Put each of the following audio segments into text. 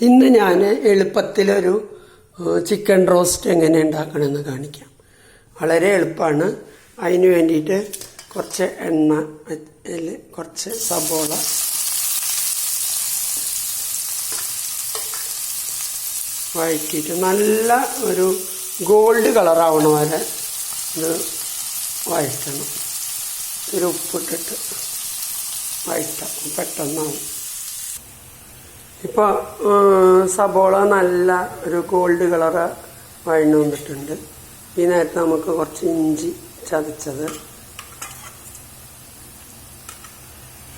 ഇന്ന് ഞാൻ എളുപ്പത്തിലൊരു chicken roast എങ്ങനെ ഉണ്ടാക്കണമെന്ന് കാണിക്കാം. വളരെ എളുപ്പമാണ്. അതിന് വേണ്ടിയിട്ട് കുറച്ച് എണ്ണ കുറച്ച് സബോള. വഴറ്റിയിട്ട് നല്ല ഒരു ഗോൾഡ് കളറാവണ വരെ ഇത് വഴറ്റണം. ഒരു ഉപ്പിട്ടിട്ട് വഴറ്റാം. പെട്ടെന്നാവും ഇപ്പോൾ സബോള നല്ല ഒരു ഗോൾഡ് കളറ് വഴിഞ്ഞു വന്നിട്ടുണ്ട്. ഈ നേരത്തെ നമുക്ക് കുറച്ച് ഇഞ്ചി ചതച്ചത്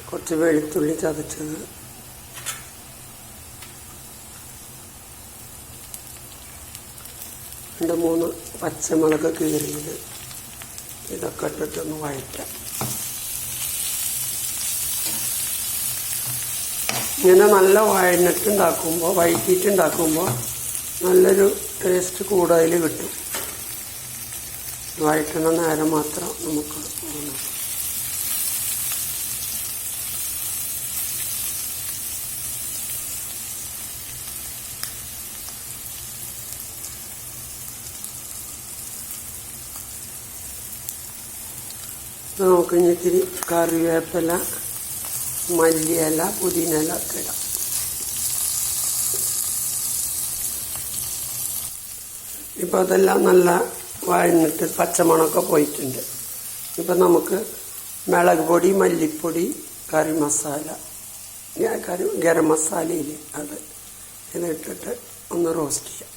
കുറച്ച് വെളുത്തുള്ളി ചതച്ചത് രണ്ട് മൂന്ന് പച്ചമുളക് കീറിയത്. ഇതൊക്കെ ഇട്ടിട്ടൊന്ന് വഴറ്റാം. ഇങ്ങനെ നല്ല വഴഞ്ഞിട്ട് ഉണ്ടാക്കുമ്പോൾ വൈകിട്ട് വഴറ്റിയിട്ടുണ്ടാക്കുമ്പോൾ നല്ലൊരു ടേസ്റ്റ് കൂടുതൽ കിട്ടും. വഴറ്റുന്ന നേരം മാത്രം നമുക്ക് നമുക്ക് ഇനി ഇത്തിരി കറിവേപ്പില മല്ലിയില പുതിനയില ഒക്കെ ഇടാം. ഇപ്പോൾ അതെല്ലാം നല്ല വഴന്നിട്ട് പച്ചമണമൊക്കെ പോയിട്ടുണ്ട്. ഇപ്പം നമുക്ക് മുളക് പൊടി മല്ലിപ്പൊടി കറി മസാല കറി ഗരം മസാലയില്ലേ അത് ഇതിട്ടിട്ട് ഒന്ന് റോസ്റ്റ് ചെയ്യാം.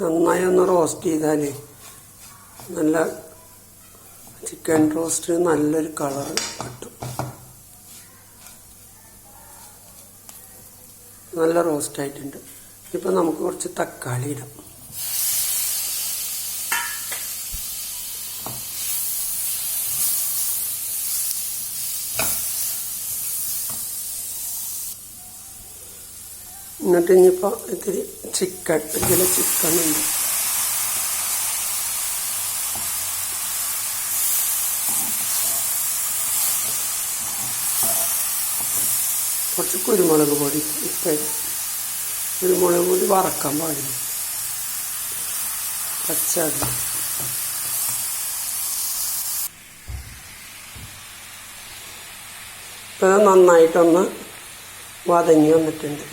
നന്നായി ഒന്ന് റോസ്റ്റ് ചെയ്താൽ നല്ല ചിക്കൻ റോസ്റ്റ് നല്ലൊരു കളർ കിട്ടും. നല്ല റോസ്റ്റ് ആയിട്ടുണ്ട് ഇപ്പം നമുക്ക് കുറച്ച് തക്കാളി ഇടാം. എന്നിട്ട് ഇനിയിപ്പോൾ ഇത്തിരി ചിക്കൻ കിലോ ചിക്കൻ ഉണ്ട്. കുറച്ച് കുരുമുളക് പൊടി ഇപ്പം കുരുമുളക് പൊടി വറക്കാൻ പാടില്ല. പച്ച ഇപ്പം നന്നായിട്ടൊന്ന് വതങ്ങി വന്നിട്ടുണ്ട്.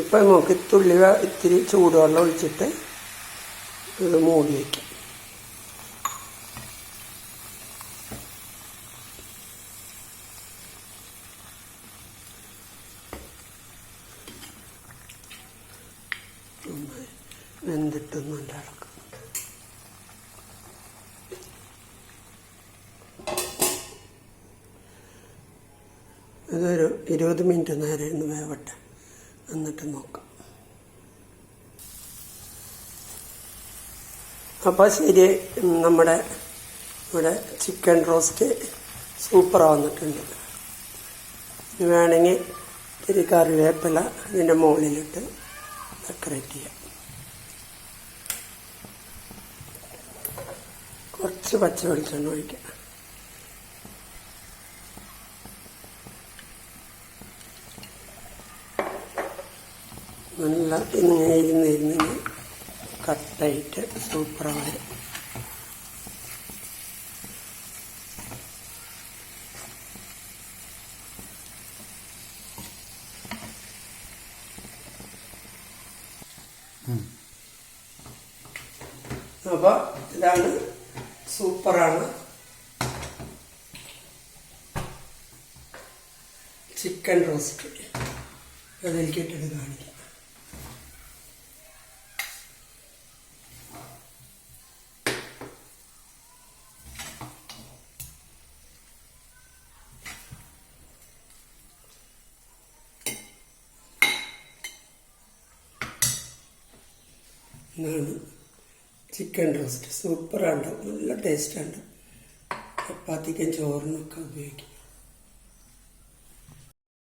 ഇപ്പം നമുക്ക് തുള്ളി ഇത്തിരി ചൂടുവെള്ളം ഒഴിച്ചിട്ട് ഇത് മൂടി വയ്ക്കാം. വെന്തിട്ടൊന്നും ഇതൊരു ഇരുപത് മിനിറ്റ് നേരം ഇന്ന് വേവട്ടെ. എന്നിട്ട് നോക്കാം. അപ്പോൾ ശരി നമ്മുടെ ഇവിടെ ചിക്കൻ റോസ്റ്റ് സൂപ്പർ വന്നിട്ടുണ്ട് വേണമെങ്കിൽ ഇത്തിരി കറിവേപ്പില ഇതിന്റെ മുകളിലിട്ട് ഡെക്കറേറ്റ് ചെയ്യാം. കുറച്ച് പച്ച വെളിച്ചെണ്ണ ഒഴിക്കാം. നല്ല ഇങ്ങനെ ഇരുന്ന് ഇരുന്ന് കട്ടായിട്ട് സൂപ്പറാണ്. അപ്പോൾ ഇതാണ് സൂപ്പറാണ്. Chicken roast. അതിലേക്ക് ഇട്ടിട്ട് കാണിക്കാം. എന്നാണ് ചിക്കൻ റോസ്റ്റ് സൂപ്പറാണ് നല്ല ടേസ്റ്റാണ് ചപ്പാത്തിക്കും ചോറിനൊക്കെ ഉപയോഗിക്കും.